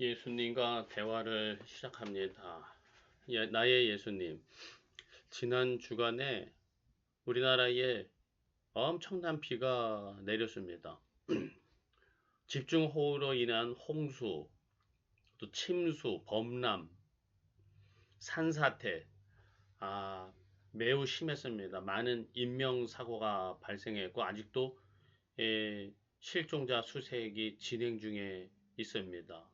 예수님과 대화를 시작합니다. 예, 나의 예수님, 지난 주간에 우리나라에 엄청난 비가 내렸습니다. 집중호우로 인한 홍수, 또 침수, 범람, 산사태, 아, 매우 심했습니다. 많은 인명사고가 발생했고, 아직도 예, 실종자 수색이 진행 중에 있습니다.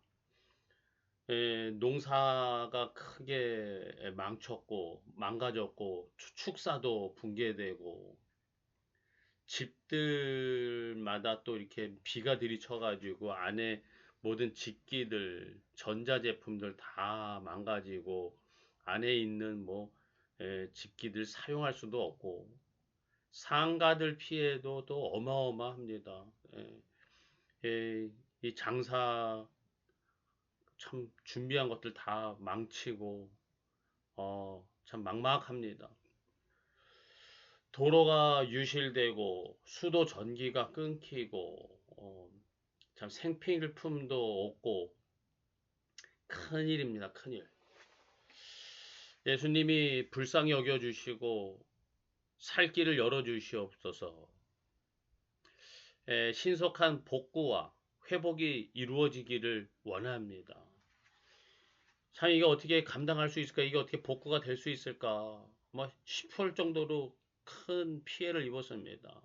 에, 농사가 크게 망쳤고 망가졌고 축사도 붕괴되고 집들마다 또 이렇게 비가 들이쳐가지고 안에 모든 집기들 전자제품들 다 망가지고 안에 있는 뭐 에, 집기들 사용할 수도 없고 상가들 피해도 또 어마어마합니다. 에, 에, 이 장사 참 준비한 것들 다 망치고 어, 참 막막합니다. 도로가 유실되고 수도 전기가 끊기고 어, 참 생필품도 없고 큰일입니다. 큰일. 예수님이 불쌍히 여겨주시고 살 길을 열어주시옵소서. 에, 신속한 복구와 회복이 이루어지기를 원합니다. 참 이게 어떻게 감당할 수 있을까? 이게 어떻게 복구가 될 수 있을까? 뭐 싶을 정도로 큰 피해를 입었습니다.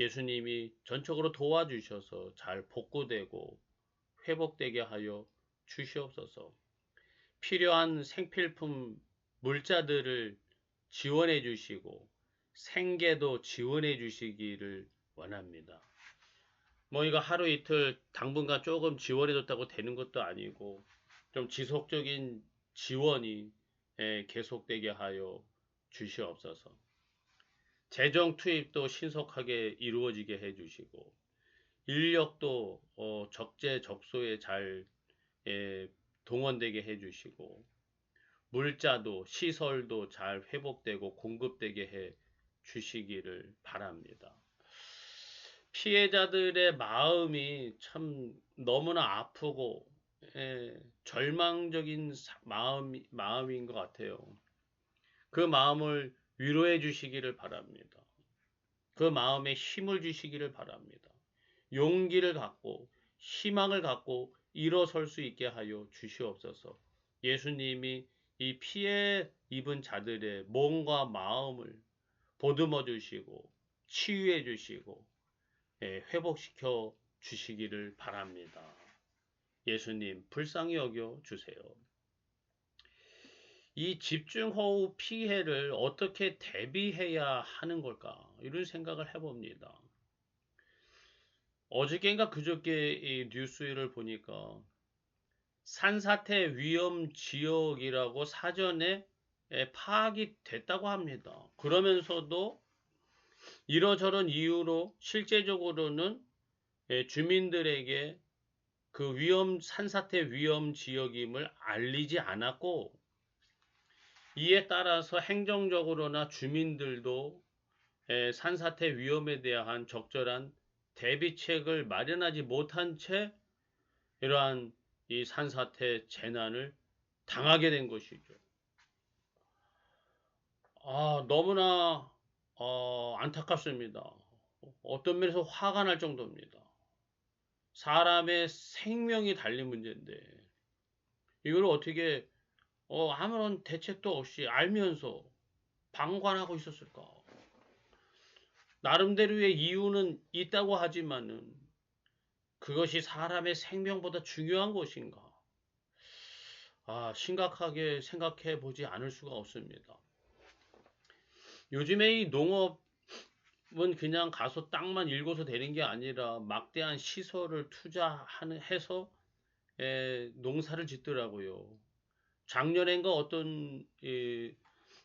예수님이 전적으로 도와주셔서 잘 복구되고 회복되게 하여 주시옵소서. 필요한 생필품 물자들을 지원해 주시고 생계도 지원해 주시기를 원합니다. 뭐 이거 하루 이틀 당분간 조금 지원해 줬다고 되는 것도 아니고 좀 지속적인 지원이 예, 계속되게 하여 주시옵소서. 재정 투입도 신속하게 이루어지게 해 주시고 인력도 어, 적재적소에 잘 예, 동원되게 해 주시고 물자도 시설도 잘 회복되고 공급되게 해 주시기를 바랍니다. 피해자들의 마음이 참 너무나 아프고 예, 절망적인 마음, 마음인 것 같아요. 그 마음을 위로해 주시기를 바랍니다. 그 마음에 힘을 주시기를 바랍니다. 용기를 갖고 희망을 갖고 일어설 수 있게 하여 주시옵소서. 예수님이 이 피해 입은 자들의 몸과 마음을 보듬어 주시고 치유해 주시고 예, 회복시켜 주시기를 바랍니다. 예수님 불쌍히 여겨 주세요. 이 집중호우 피해를 어떻게 대비해야 하는 걸까? 이런 생각을 해봅니다. 어저께인가 그저께 이 뉴스를 보니까 산사태 위험 지역이라고 사전에 파악이 됐다고 합니다. 그러면서도 이러저런 이유로 실제적으로는 주민들에게 그 위험 산사태 위험 지역임을 알리지 않았고 이에 따라서 행정적으로나 주민들도 산사태 위험에 대한 적절한 대비책을 마련하지 못한 채 이러한 이 산사태 재난을 당하게 된 것이죠. 아, 너무나 어, 안타깝습니다. 어떤 면에서 화가 날 정도입니다. 사람의 생명이 달린 문제인데 이걸 어떻게 어, 아무런 대책도 없이 알면서 방관하고 있었을까? 나름대로의 이유는 있다고 하지만은 그것이 사람의 생명보다 중요한 것인가? 아, 심각하게 생각해 보지 않을 수가 없습니다. 요즘에 이 농업 은 그냥 가서 땅만 읽어서 되는 게 아니라 막대한 시설을 투자하는 해서 에, 농사를 짓더라고요. 작년엔가 어떤 이,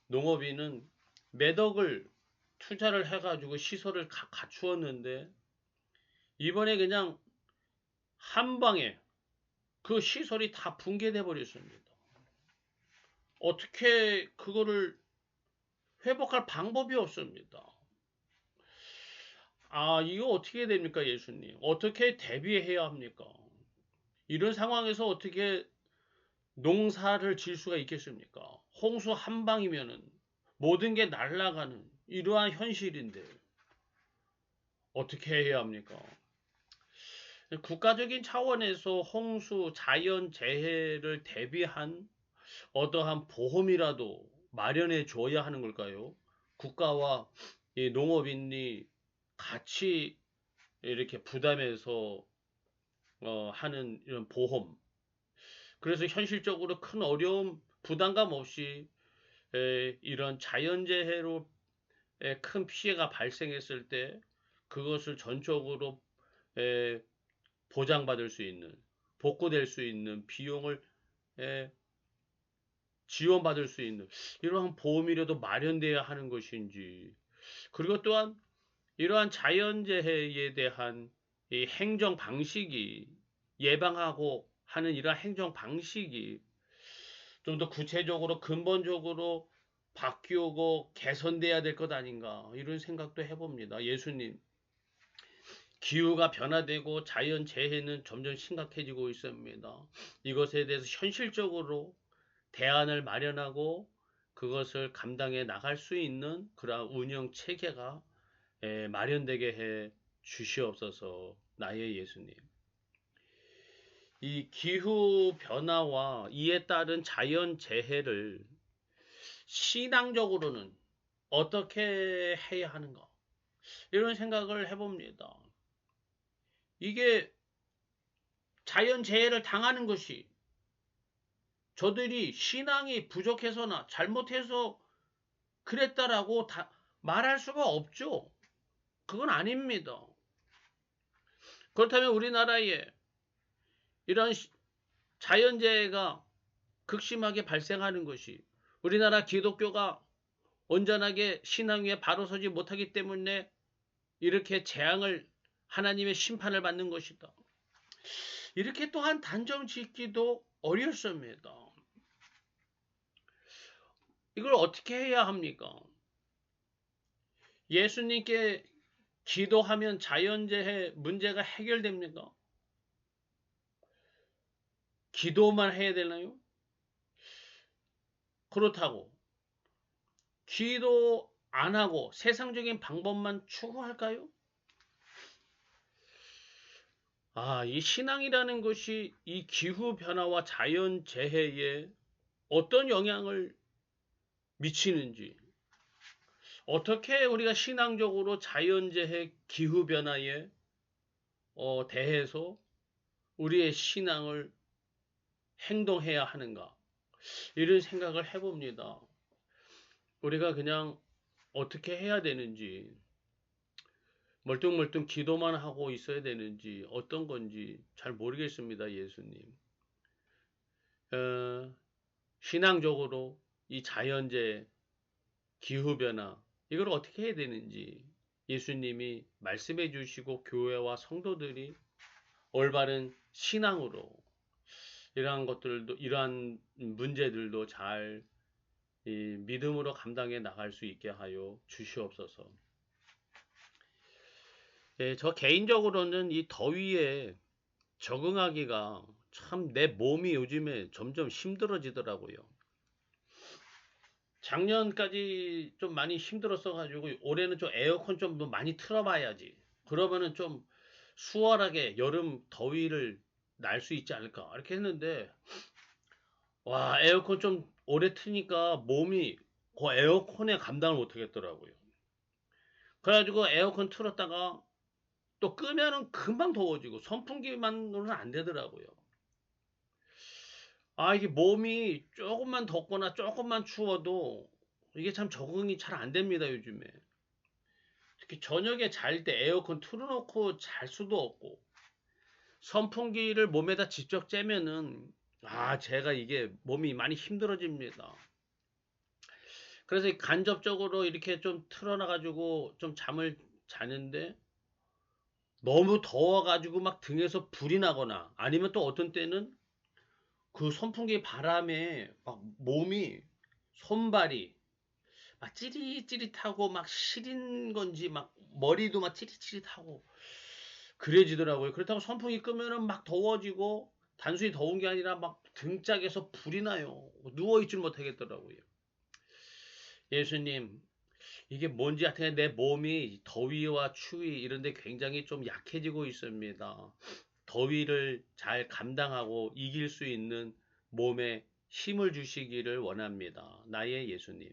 농업인은 매덕을 투자를 해가지고 시설을 가, 갖추었는데 이번에 그냥 한 방에 그 시설이 다 붕괴돼 버렸습니다. 어떻게 그거를 회복할 방법이 없습니다. 아, 이거 어떻게 됩니까, 예수님? 어떻게 대비해야 합니까? 이런 상황에서 어떻게 농사를 질 수가 있겠습니까? 홍수 한 방이면은 모든 게 날아가는 이러한 현실인데 어떻게 해야 합니까? 국가적인 차원에서 홍수, 자연 재해를 대비한 어떠한 보험이라도 마련해 줘야 하는 걸까요? 국가와 이 농업인이 같이 이렇게 부담해서 어, 하는 이런 보험. 그래서 현실적으로 큰 어려움, 부담감 없이 에, 이런 자연재해로 에, 큰 피해가 발생했을 때 그것을 전적으로 에, 보장받을 수 있는, 복구될 수 있는 비용을 에, 지원받을 수 있는 이러한 보험이라도 마련돼야 하는 것인지 그리고 또한 이러한 자연재해에 대한 이 행정 방식이 예방하고 하는 이러한 행정 방식이 좀 더 구체적으로 근본적으로 바뀌고 개선돼야 될 것 아닌가 이런 생각도 해봅니다. 예수님 기후가 변화되고 자연 재해는 점점 심각해지고 있습니다. 이것에 대해서 현실적으로 대안을 마련하고 그것을 감당해 나갈 수 있는 그러한 운영 체계가 마련되게 해 주시옵소서 나의 예수님. 이 기후 변화와 이에 따른 자연 재해를 신앙적으로는 어떻게 해야 하는가? 이런 생각을 해봅니다. 이게 자연 재해를 당하는 것이 저들이 신앙이 부족해서나 잘못해서 그랬다라고 말할 수가 없죠. 그건 아닙니다. 그렇다면 우리나라에 이런 자연재해가 극심하게 발생하는 것이 우리나라 기독교가 온전하게 신앙 위에 바로 서지 못하기 때문에 이렇게 재앙을 하나님의 심판을 받는 것이다. 이렇게 또한 단정 짓기도 어렵습니다. 이걸 어떻게 해야 합니까? 예수님께 기도하면 자연재해 문제가 해결됩니까? 기도만 해야 되나요? 그렇다고 기도 안 하고 세상적인 방법만 추구할까요? 아, 이 신앙이라는 것이 이 기후 변화와 자연 재해에 어떤 영향을 미치는지, 어떻게 우리가 신앙적으로 자연재해 기후변화에 어, 대해서 우리의 신앙을 행동해야 하는가 이런 생각을 해봅니다. 우리가 그냥 어떻게 해야 되는지 멀뚱멀뚱 기도만 하고 있어야 되는지 어떤 건지 잘 모르겠습니다. 예수님. 어, 신앙적으로 이 자연재, 기후변화, 이걸 어떻게 해야 되는지 예수님이 말씀해 주시고 교회와 성도들이 올바른 신앙으로 이러한 것들도, 이러한 문제들도 잘 믿음으로 감당해 나갈 수 있게 하여 주시옵소서. 예, 저 개인적으로는 이 더위에 적응하기가 참 내 몸이 요즘에 점점 힘들어지더라고요. 작년까지 좀 많이 힘들었어 가지고 올해는 좀 에어컨 좀 많이 틀어봐야지. 그러면은 좀 수월하게 여름 더위를 날 수 있지 않을까 이렇게 했는데 와 에어컨 좀 오래 트니까 몸이 그 에어컨에 감당을 못하겠더라고요. 그래가지고 에어컨 틀었다가 또 끄면은 금방 더워지고 선풍기만으로는 안 되더라고요. 아, 이게 몸이 조금만 덥거나 조금만 추워도 이게 참 적응이 잘 안 됩니다, 요즘에. 특히 저녁에 잘 때 에어컨 틀어놓고 잘 수도 없고, 선풍기를 몸에다 직접 쬐면은, 아, 제가 이게 몸이 많이 힘들어집니다. 그래서 간접적으로 이렇게 좀 틀어놔가지고 좀 잠을 자는데, 너무 더워가지고 막 등에서 불이 나거나, 아니면 또 어떤 때는 그 선풍기 바람에 막 몸이 손발이 막 찌릿찌릿하고 막 시린 건지 막 머리도 막 찌릿찌릿하고 그래지더라고요. 그렇다고 선풍기 끄면은 막 더워지고 단순히 더운 게 아니라 막 등짝에서 불이 나요. 누워 있질 못하겠더라고요. 예수님 이게 뭔지 하여튼 내 몸이 더위와 추위 이런데 굉장히 좀 약해지고 있습니다. 더위를 잘 감당하고 이길 수 있는 몸에 힘을 주시기를 원합니다. 나의 예수님.